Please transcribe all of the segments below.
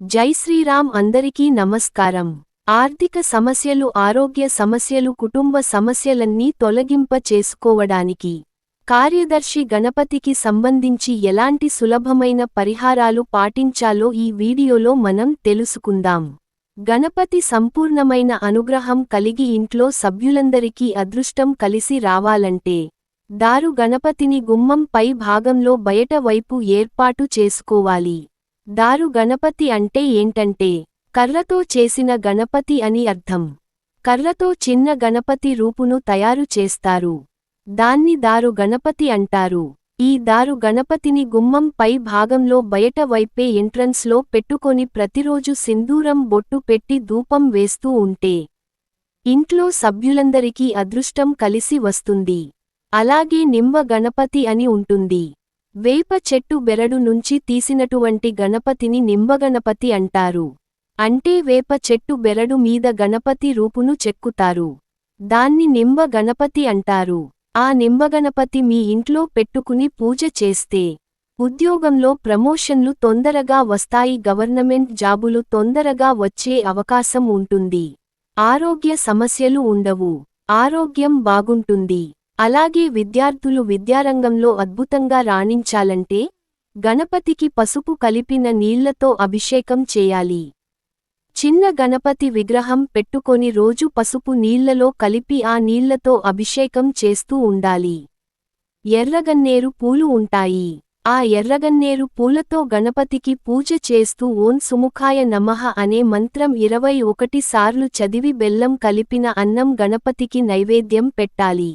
జై శ్రీరామ్ అందరికీ నమస్కారం. ఆర్థిక సమస్యలు ఆరోగ్య సమస్యలు కుటుంబ సమస్యలన్నీ తొలగింప చేసుకోవడానికి కార్యదర్శి గణపతికి సంబంధించి ఎలాంటి సులభమైన పరిహారాలు పాటించాలో ఈ వీడియోలో మనం తెలుసుకుందాం. గణపతి సంపూర్ణమైన అనుగ్రహం కలిగి ఇంట్లో సభ్యులందరికీ అదృష్టం కలిసి రావాలంటే దారు గణపతిని గుమ్మం పై భాగంలో బయట వైపు ఏర్పాటు చేసుకోవాలి. దారు గణపతి అంటే ఏంటంటే కర్రతో చేసిన గణపతి అని అర్థం. కర్రతో చిన్న గణపతి రూపును తయారు చేస్తారు. దాన్ని దారు గణపతి అంటారు. ఈ దారు గణపతిని గుమ్మం పై భాగంలో బయట వైపే ఎంట్రన్స్లో పెట్టుకొని ప్రతిరోజు సింధూరం బొట్టు పెట్టి ధూపం వేస్తూ ఉంటే ఇంట్లో సభ్యులందరికీ అదృష్టం కలిసి వస్తుంది. అలాగే నిమ్మ గణపతి అని ఉంటుంది. వేప చెట్టు బెరడు నుంచి తీసినటువంటి గణపతిని నింబగణపతి అంటారు. అంటే వేప చెట్టు బెరడు మీద గణపతి రూపును చెక్కుతారు. దాన్ని నింబ గణపతి అంటారు. ఆ నింబగణపతి మీ ఇంట్లో పెట్టుకుని పూజ చేస్తే ఉద్యోగంలో ప్రమోషన్లు తొందరగా వస్తాయి గవర్నమెంట్ జాబులు తొందరగా వచ్చే అవకాశం ఉంటుంది. ఆరోగ్య సమస్యలు ఉండవు. ఆరోగ్యం బాగుంటుంది. అలాగే విద్యార్థులు విద్యారంగంలో అద్భుతంగా రాణించాలంటే గణపతికి పసుపు కలిపిన నీళ్ళతో అభిషేకం చేయాలి. చిన్న గణపతి విగ్రహం పెట్టుకొని రోజు పసుపు నీళ్ళలో కలిపి ఆ నీళ్ళతో అభిషేకం చేస్తూ ఉండాలి. ఎర్రగన్నేరు పూలు ఉంటాయి. ఆ ఎర్రగన్నేరు పూలతో గణపతికి పూజ చేస్తూ ఓం సుముఖాయ నమః అనే మంత్రం ఇరవై ఒకటి సార్లు చదివి బెల్లం కలిపిన అన్నం గణపతికి నైవేద్యం పెట్టాలి.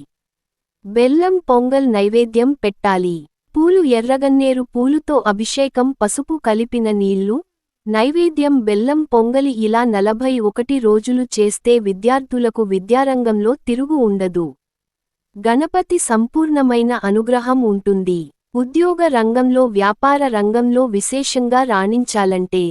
బెల్లం పొంగల్ నైవేద్యం పెట్టాలి. పూలు ఎర్రగన్నేరు పూలుతో అభిషేకం పసుపు కలిపిన నీళ్ళు నైవేద్యం బెల్లం పొంగలి ఇలా నలభై ఒకటి రోజులు చేస్తే విద్యార్థులకు విద్యారంగంలో తిరుగు ఉండదు. గణపతి సంపూర్ణమైన అనుగ్రహం ఉంటుంది. ఉద్యోగ రంగంలో వ్యాపార రంగంలో విశేషంగా రాణించాలంటే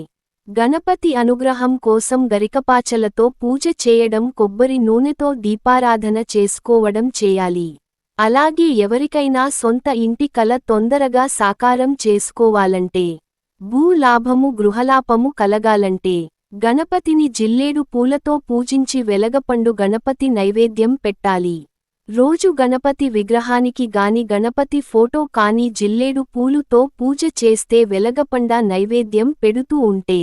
గణపతి అనుగ్రహం కోసం గరికపాచలతో పూజ చేయడం కొబ్బరి నూనెతో దీపారాధన చేసుకోవడం చేయాలి. అలాగే ఎవరికైనా సొంత ఇంటి కల తొందరగా సాకారం చేసుకోవాలంటే భూలాభము గృహలాభము కలగాలంటే గణపతిని జిల్లేడు పూలతో పూజించి వెలగపండు గణపతి నైవేద్యం పెట్టాలి. రోజు గణపతి విగ్రహానికి గాని గణపతి ఫోటో కాని జిల్లేడు పూలుతో పూజ చేస్తే వెలగపండ నైవేద్యం పెడుతూ ఉంటే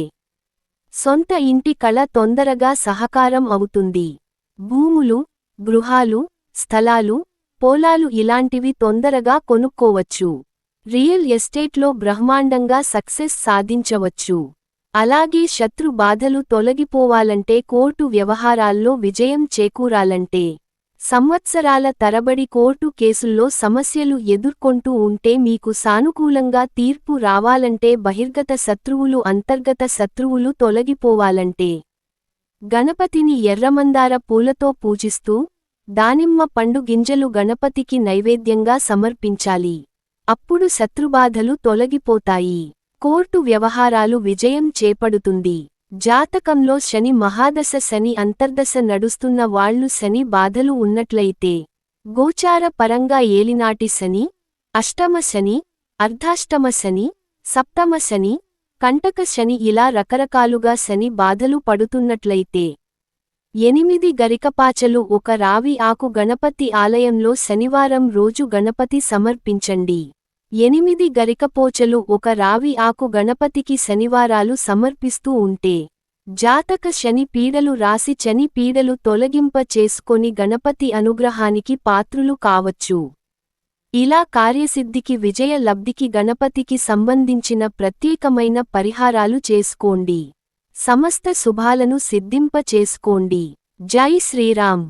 సొంత ఇంటి కళ తొందరగా సహకారం అవుతుంది. భూములు గృహాలు స్థలాలు పోలాలు ఇలాంటివి తొందరగా కొనుక్కోవచ్చు. రియల్ ఎస్టేట్లో బ్రహ్మాండంగా సక్సెస్ సాధించవచ్చు. అలాగే శత్రు బాధలు తొలగిపోవాలంటే కోర్టు వ్యవహారాల్లో విజయం చేకూరాలంటే. సంవత్సరాల తరబడి కోర్టు కేసుల్లో సమస్యలు ఎదుర్కొంటూ ఉంటే మీకు సానుకూలంగా తీర్పు రావాలంటే బహిర్గత శత్రువులు అంతర్గత శత్రువులు తొలగిపోవాలంటే. గణపతిని ఎర్రమందార పూలతో పూజిస్తూ దానిమ్మ పండు గింజలు గణపతికి నైవేద్యంగా సమర్పించాలి. అప్పుడు శత్రుబాధలు తొలగిపోతాయి. కోర్టు వ్యవహారాలు విజయం చేపడుతుంది. జాతకంలో శని మహాదశ శని అంతర్దశ నడుస్తున్న వాళ్ళు శని బాధలు ఉన్నట్లయితే గోచార పరంగా ఏలినాటి శని అష్టమ శని అర్ధాష్టమ శని సప్తమ శని కంటక శని ఇలా రకరకాలుగా శని బాధలు పడుతున్నట్లయితే ఎనిమిది గరికపాచలు ఒక రావి ఆకు గణపతి ఆలయంలో శనివారం రోజు గణపతి సమర్పించండి. ఎనిమిది గరికపోచలు ఒక రావి ఆకు గణపతికి శనివారాలు సమర్పిస్తూ ఉంటే జాతక శని పీడలు రాసి చని పీడలు తొలగింప చేసుకొని గణపతి అనుగ్రహానికి పాత్రులు కావచ్చు. ఇలా కార్యసిద్ధికి విజయ లబ్ధికి గణపతికి సంబంధించిన ప్రత్యేకమైన పరిహారాలు చేసుకోండి. సమస్త శుభాలను సిద్ధింపచేసుకోండి. జై శ్రీరామ్.